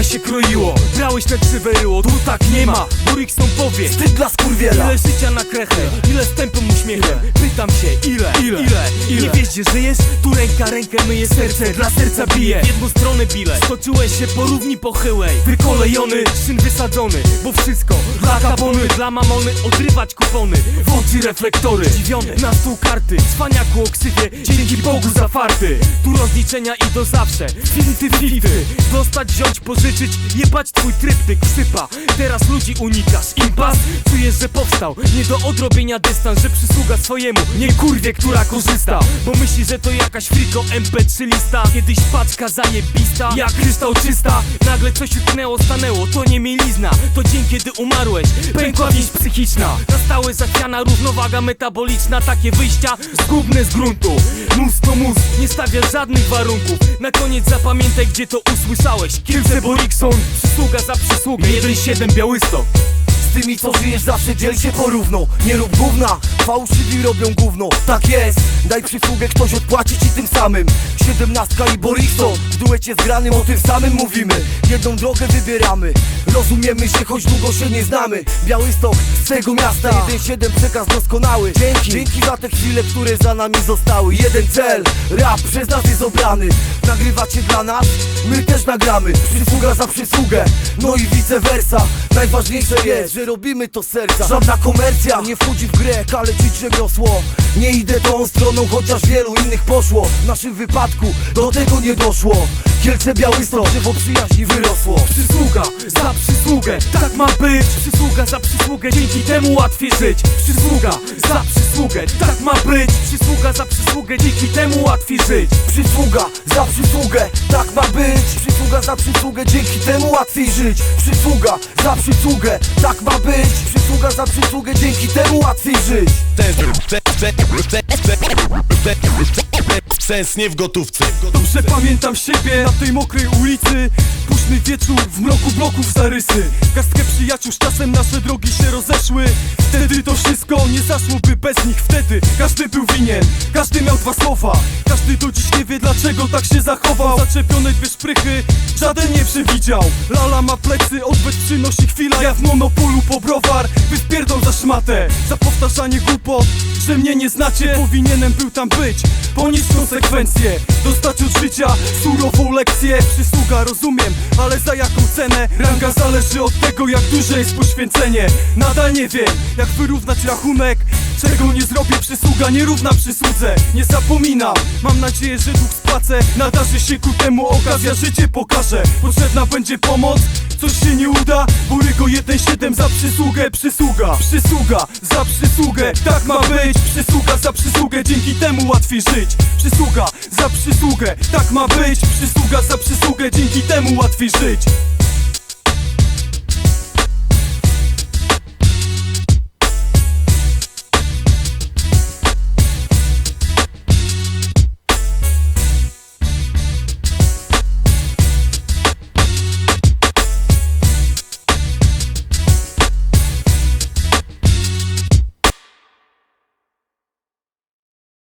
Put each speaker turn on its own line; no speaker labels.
trochę się kroiło. Brałeś na krzywe ryło, tu tak nie ma Borikson powie
Wstyd dla skurwiela.
Ile życia na krechę, ile z tępym uśmiechem Pytam się, ile, ile, ile, wiesz gdzie żyjesz? Tu ręka rękę myje serce, dla serca bije. W jedną stronę bile, stoczyłeś się po równi pochyłej. Wykolejony, szyn wysadzony Bo wszystko dla kapony, dla mamony Odrywać kupony, w oczy reflektory. Zdziwiony, na stół karty, cwaniaku oksywie Dzięki Bogu za farty. Tu rozliczenia idą zawsze, finty fity Dostać, wziąć, pożyczyć, jebać twój tryptyk Sypa, teraz ludzi unikasz. Impas, czujesz, że powstał. Nie do odrobienia dystans, że przysługa swojemu. Nie kurwie, która korzysta. Bo myśli, że to jakaś friko MP3 lista Kiedyś paczka zajebista Jak kryształ czysta. Nagle coś utknęło, stanęło To nie mielizna, to dzień kiedy umarłeś Pękła więź psychiczna. Na zachwiana równowaga metaboliczna Takie wyjścia zgubne z gruntu. Mus to mus, nie stawiasz żadnych warunków. Na koniec zapamiętaj gdzie to usłyszałeś. Kielce Borikson, przysługa za przysługę. 1-7 Białystok
Z tymi co żyjesz zawsze dziel się porówno. Nie rób gówna, fałszywi robią gówno. Tak jest, daj przysługę ktoś odpłaci ci tym samym. Siedemnastka i Borikson W duecie zgranym o tym samym mówimy. Jedną drogę wybieramy Rozumiemy się choć długo się nie znamy. Białystok z tego miasta 1-7 przekaz doskonały. Dzięki, dzięki za te chwile, które za nami zostały. Jeden cel, rap przez nas jest obrany. Nagrywacie dla nas, my też nagramy. Przysługa za przysługę, no i vice versa. Najważniejsze jest, że robimy to serca. Żadna komercja nie wchodzi w grę, kaleczyć rzemiosło. Nie idę tą stroną, chociaż wielu innych poszło. W naszym wypadku do tego nie doszło Kielce Białystok, drzewo przyjaźni wyrosło
Przysługa za przysługę, tak ma być Przysługa za przysługę, dzięki temu łatwiej żyć Przysługa za przysługę, tak ma być Przysługa za przysługę, dzięki temu łatwiej żyć
Przysługa za przysługę, tak ma być Przysługa za przysługę, dzięki temu łatwiej żyć Przysługa za przysługę, tak ma być Przysługa za przysługę, dzięki temu łatwiej żyć
Sens nie w gotówce.
Dobrze pamiętam siebie na tej mokrej ulicy. Późny wieczór, w mroku bloków zarysy. Garstkę przyjaciół, z czasem nasze drogi się rozeszły. Wtedy to wszystko nie zaszłoby bez nich. Wtedy każdy był winien, każdy miał dwa słowa. Każdy do dziś nie wie dlaczego tak się zachował. Zaczepione dwie szprychy, żaden nie przewidział. Lala ma plecy, odwet przynosi chwila. Ja w monopolu po browar, wy wpierdol za szmatę. Za powtarzanie głupot, że mnie nie znacie. Powinienem był tam być, ponieść konsekwencje Dostać od życia surową lekcję. Przysługa rozumiem, ale za jaką cenę? Ranga zależy od tego jak duże jest poświęcenie. Nadal nie wiem, jak wyrównać rachunek Czego nie zrobię, przysługa nie równa przysłudze. Nie zapominam, mam nadzieję, że dług spłacę. Nadarzy się ku temu okazja, życie pokaże Potrzebna będzie pomoc, coś się nie uda. Borygo 1-7 za przysługę, przysługa Przysługa za przysługę, tak ma być Przysługa za przysługę, dzięki temu łatwiej żyć. Przysługa za przysługę, tak ma być Przysługa za przysługę, dzięki temu łatwiej żyć